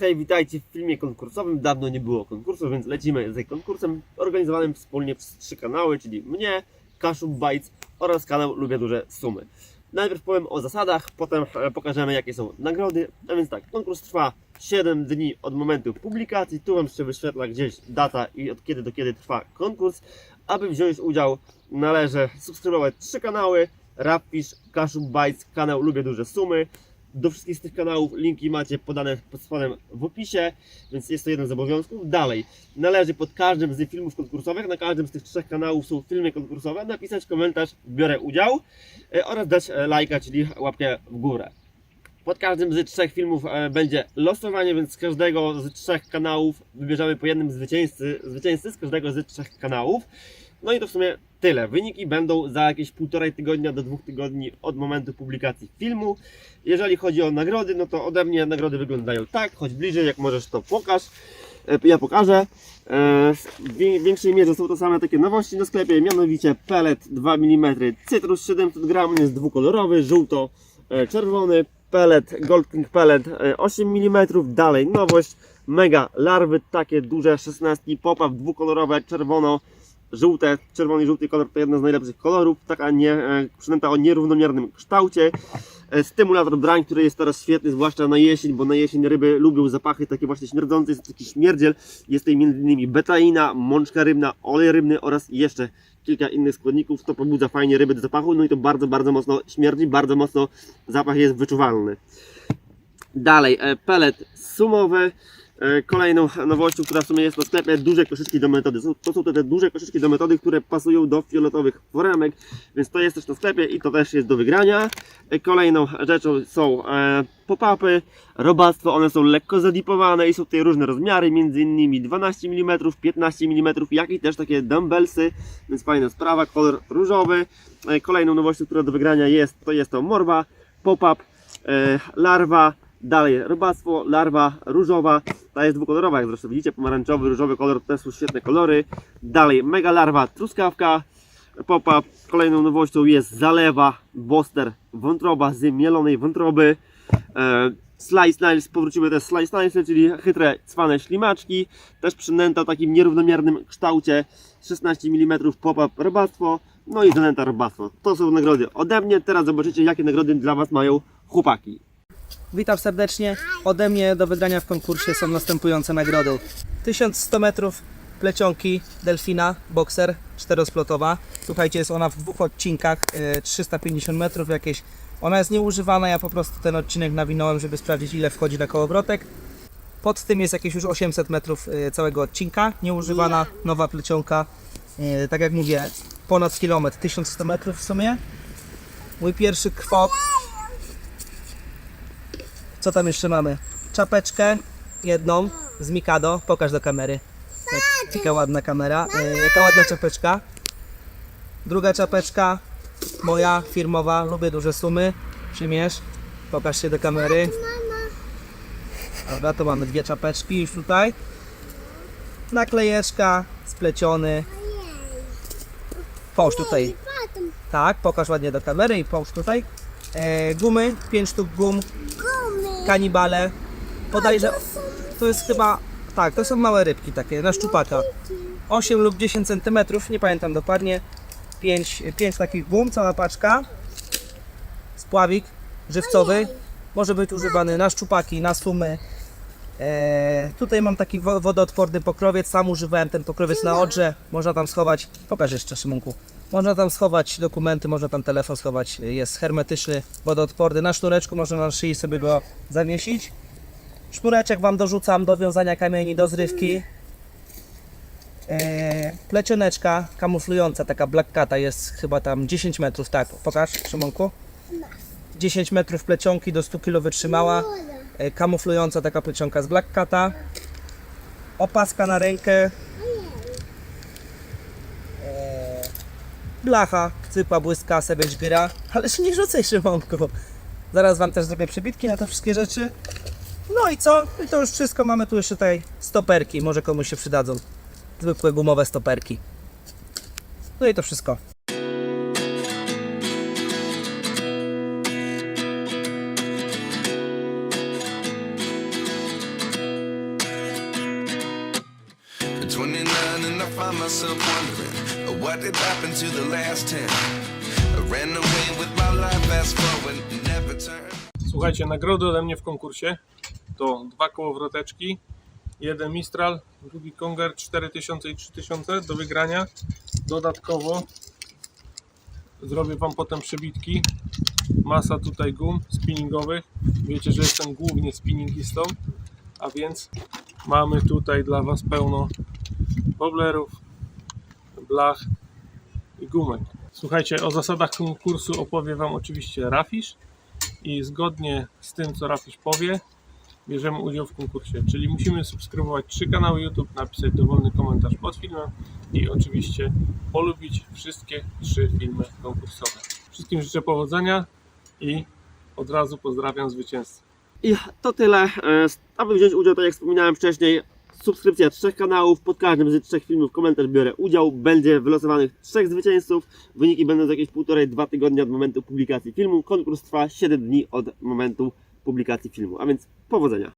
Hej, witajcie w filmie konkursowym. Dawno nie było konkursu, więc lecimy z konkursem organizowanym wspólnie przez trzy kanały, czyli mnie, Kaszub Bites oraz kanał Lubię Duże Sumy. Najpierw powiem o zasadach, potem e, pokażemy jakie są nagrody. A więc tak, konkurs trwa 7 dni od momentu publikacji. Tu Wam się wyświetla gdzieś data i od kiedy do kiedy trwa konkurs. Aby wziąć udział należy subskrybować trzy kanały. Rapfish, Kaszub Bites, kanał Lubię Duże Sumy. Do wszystkich z tych kanałów linki macie podane pod spodem w opisie, więc jest to jeden z obowiązków. Dalej, należy pod każdym z filmów konkursowych, na każdym z tych trzech kanałów są filmy konkursowe, napisać komentarz, biorę udział e, oraz dać e, lajka, czyli łapkę w górę. Pod każdym z trzech filmów e, będzie losowanie, więc z każdego z trzech kanałów wybierzemy po jednym zwycięzcy, zwycięzcy z każdego z trzech kanałów. No i to w sumie tyle. Wyniki będą za jakieś półtorej tygodnia do dwóch tygodni od momentu publikacji filmu. Jeżeli chodzi o nagrody, no to ode mnie nagrody wyglądają tak. Chodź bliżej, jak możesz to pokaż. E, Ja pokażę. E, W większej mierze są to same takie nowości na sklepie, mianowicie pelet 2 mm, cytrus 700 g, jest dwukolorowy, żółto-czerwony, pelet Gold King Pellet e, 8 mm, dalej nowość, mega larwy, takie duże 16 pop-up, dwukolorowe, czerwono żółte, czerwony i żółty kolor to jeden z najlepszych kolorów, taka nie, e, przynęta o nierównomiernym kształcie. E, Stymulator brań, który jest teraz świetny, zwłaszcza na jesień, bo na jesień ryby lubią zapachy takie właśnie śmierdzące, jest taki śmierdziel. Jest tutaj m.in. betaina, mączka rybna, olej rybny oraz jeszcze kilka innych składników. To pobudza fajnie ryby do zapachu, no i to bardzo, bardzo mocno śmierdzi, bardzo mocno zapach jest wyczuwalny. Dalej, e, pelet sumowy. E, Kolejną nowością, która w sumie jest na sklepie, duże koszyczki do metody. To są te, te duże koszyczki do metody, które pasują do fioletowych foremek, więc to jest też na sklepie i to też jest do wygrania. E, Kolejną rzeczą są e, pop-upy, robactwo, one są lekko zadipowane i są tutaj różne rozmiary, między innymi 12 mm, 15 mm, jak i też takie dumbbellsy, więc fajna sprawa, kolor różowy. Kolejną nowością, która do wygrania jest, to jest to morwa, pop-up, larwa, dalej robactwo, larwa różowa, ta jest dwukolorowa, jak zresztą widzicie, pomarańczowy, różowy kolor, też są świetne kolory. Dalej mega larwa, truskawka, pop-up, kolejną nowością jest zalewa, boster, wątroba z mielonej wątroby, e, Slice Niles, powróciły te Slice Niles, czyli chytre, cwane ślimaczki, też przynęta o takim nierównomiernym kształcie, 16 mm pop-up robactwo, no i zanęta robactwo. To są nagrody ode mnie, teraz zobaczycie jakie nagrody dla Was mają chłopaki. Witam serdecznie. Ode mnie do wygrania w konkursie są następujące nagrody. 1100 metrów plecionki Delfina Boxer czterosplotowa. Słuchajcie, jest ona w dwóch odcinkach, e, 350 metrów jakieś. Ona jest nieużywana, ja po prostu ten odcinek nawinąłem, żeby sprawdzić ile wchodzi na kołowrotek. Pod tym jest jakieś już 800 metrów e, całego odcinka, nieużywana, nowa plecionka. E, Tak jak mówię, ponad kilometr, 1100 metrów w sumie. Mój pierwszy kwok co tam jeszcze mamy? Czapeczkę jedną z Mikado. Pokaż do kamery. Jak, jaka ładna kamera. E, jaka ładna czapeczka. Druga czapeczka moja firmowa. Lubię duże sumy. Przymierz. Pokaż się do kamery. Dobra, to mamy dwie czapeczki już tutaj. Naklejeczka, spleciony. Połóż tutaj. Tak, pokaż ładnie do kamery i połóż tutaj. E, gumy, 5 sztuk gum, kanibale. Podajże, to jest chyba, tak, to są małe rybki takie, na szczupaka. 8 lub 10 cm, nie pamiętam dokładnie. 5, 5 takich gum, cała paczka. Spławik żywcowy. Może być używany na szczupaki, na sumy. E, tutaj mam taki wo- wodoodporny pokrowiec, sam używałem ten pokrowiec na odrze. Można tam schować, pokaż jeszcze Szymonku. Można tam schować dokumenty, można tam telefon schować. Jest hermetyczny, wodoodporny. Na sznureczku można na szyi sobie go zawiesić. Sznureczek Wam dorzucam do wiązania kamieni, do zrywki. E, plecioneczka kamuflująca, taka black cata jest chyba tam 10 metrów, tak, pokaż Szymonku. 10 metrów plecionki do 100 kg wytrzymała. E, kamuflująca taka plecionka z black cata. Opaska na rękę. E, blacha, cypa, błyska, sebeć gyra. Ależ nie rzucaj Szymonku. Zaraz Wam też zrobię przebitki na te wszystkie rzeczy. No i co? I to już wszystko. Mamy tu jeszcze tutaj stoperki. Może komuś się przydadzą. Zwykłe gumowe stoperki. No i to wszystko. Find myself wondering uh, what did happen to the last ten. I ran away with my life, fast forward, never turn. Słuchajcie, nagrody ode mnie w konkursie to dwa kołowroteczki, jeden Mistral, drugi Konger 4000 i 3000 do wygrania. Dodatkowo zrobię Wam potem przebitki. Masa tutaj gum spinningowych. Wiecie, że jestem głównie spinningistą, a więc mamy tutaj dla Was pełno boblerów, blach i gumek. Słuchajcie, o zasadach konkursu opowie Wam oczywiście Rafisz i zgodnie z tym, co Rafisz powie, bierzemy udział w konkursie. Czyli musimy subskrybować trzy kanały YouTube, napisać dowolny komentarz pod filmem i oczywiście polubić wszystkie trzy filmy konkursowe. Wszystkim życzę powodzenia i od razu pozdrawiam zwycięzców. I to tyle. E, Aby wziąć udział, tak jak wspominałem wcześniej, subskrypcja trzech kanałów, pod każdym z trzech filmów komentarz biorę udział. Będzie wylosowanych trzech zwycięzców. Wyniki będą za jakieś półtorej, dwa tygodnie od momentu publikacji filmu. Konkurs trwa 7 dni od momentu publikacji filmu, a więc powodzenia.